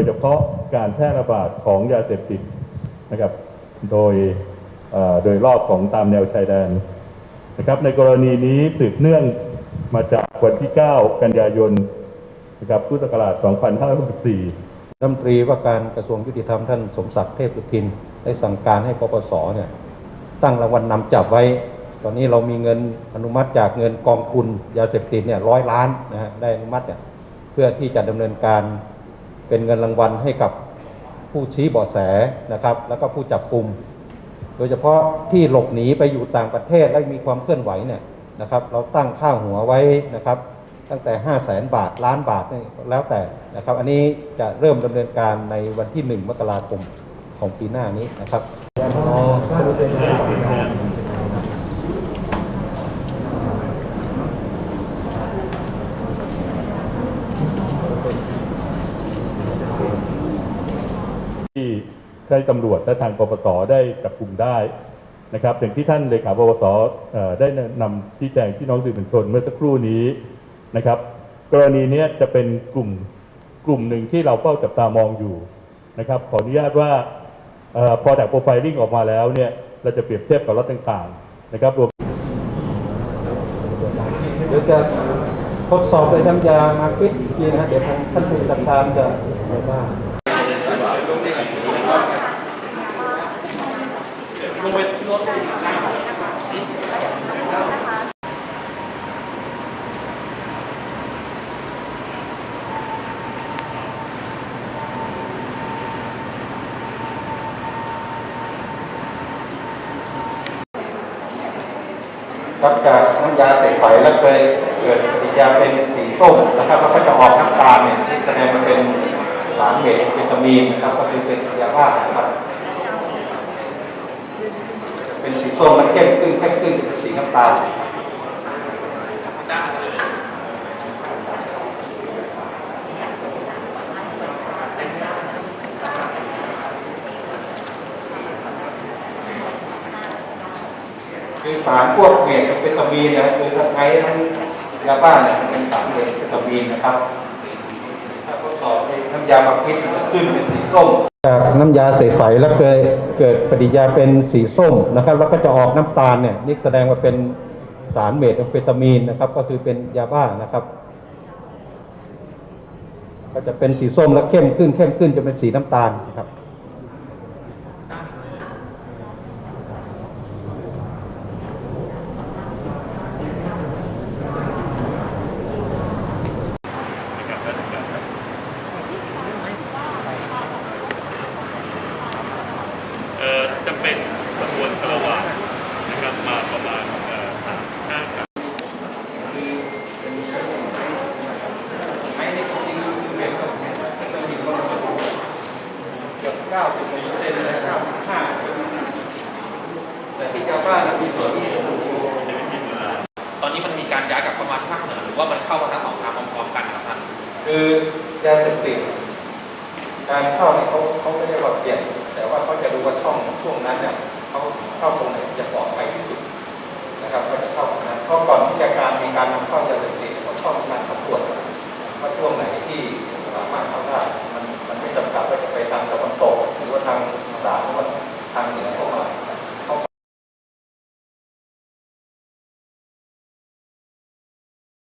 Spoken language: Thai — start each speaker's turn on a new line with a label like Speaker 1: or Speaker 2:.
Speaker 1: ยเฉพาะการแพร่ระบาดของยาเสพติดนะครับ โดยโดยรอบของตามแนวชายแดนนะครับในกรณีนี้สืบเนื่องมาจากวันที่ 9 กันยายนนะครับพุทธศักราช 2564
Speaker 2: รัฐมนตรีว่าการกระทรวงยุติธรรมท่านสมศักดิ์เทพสุทิน ได้สั่งการให้ปปสเนี่ยตั้งรางวัลนนำจับไว้ ตอนนี้เรามีเงินอนุมัติจากเงินกองทุนยาเสพติดเนี่ยร้อยล้านนะฮะได้อนุมัติเนี่ยเพื่อที่จะดำเนินการ เป็นเงินรางวัลให้กับผู้ชี้เบาะแสนะครับ แล้วก็ผู้จับกลุ่มโดยเฉพาะที่หลบหนีไปอยู่ต่างประเทศและมีความเคลื่อนไหวเนี่ยนะครับ เราตั้งค่าหัวไว้นะครับ ตั้งแต่ 5 0 0แสนบาทล้านบาทนี่แล้วแต่นะครับ อันนี้จะเริ่มดำเนินการในวันที่ 1 มกราคมของปีหน้านี้นะครับ
Speaker 1: ที่ ได้ตำรวจและทางปปสได้จับกลุ่มได้นะครับอย่างที่ท่านเลขาปปสได้นำชี้แจงพี่น้องสื่อมวลชนเมื่อสักครู่นี้นะครับ กรณีนี้จะเป็นกลุ่มกลุ่มหนึ่งที่เราเฝ้าจับตามองอยู่นะครับ ขออนุญาตว่าออพอจากโปรไฟลิ่งออกมาแล้วเนี่ยเราจะเปรียบเทียบกับรถต่างๆนะครับรวม
Speaker 2: เดี๋ยวจะทดสอบเลยน้ำยามาฟิตอีกทีนะฮะเดี๋ยวทางท่านผู้จัดการจะบอกว่า ครับจากน้ำยาใสๆแล้วเคยเกิดปฏิกิริยาเป็นสีส้มนะครับแล้วก็จะออกน้ำตาลเนี่ยแสดงว่าเป็นสารเมทวิตามีนนะครับก็คือเป็นยาบ้านะครับ เป็นสีส้มมันเข้มขึ้นเข้มขึ้นเป็นสีน้ำตาลคือสารพวกเมทแอมเฟตามีนนะคือทั้งไอทั้งยาบ้าเนี่ยเป็นสารเมทแอมเฟตามีนนะครับ ถ้าทดสอบในน้ำยาบางพิษมันจะขึ้นเป็นสีส้ม จากน้ำยาใสๆแล้วเกิดเกิดปฏิกิริยาเป็นสีส้มนะครับ แล้วก็จะออกน้ำตาลเนี่ยนี่แสดงว่าเป็นสารเมทแอมเฟตามีนนะครับ ก็คือเป็นยาบ้านะครับ ก็จะเป็นสีส้มแล้วเข้มขึ้นเข้มขึ้นจะเป็นสีน้ำตาลนะครับ
Speaker 1: 90เซนและ95เซ
Speaker 2: นแต่ที่กาบ้านมีส่วนที่ผม
Speaker 3: ตอนนี้มันมีการย้ายกับเข้ามาภาคเหนือหรือว่ามันเข้ามาทั้งสองทางพร้อมๆกันครับท่าน
Speaker 2: คือยาเสพติดการเข้าเนี่ยเขาเขาไม่ได้ว่าเปลี่ยน แต่ว่าเขาจะดูว่าช่องช่วงนั้นเนี่ยเขาเข้าตรงไหนจะปลอดภัยที่สุดนะครับเขาจะเข้าตรงนั้นเพราะก่อนที่จะการมีการนำเข้ายาเสพ ทางเหนือ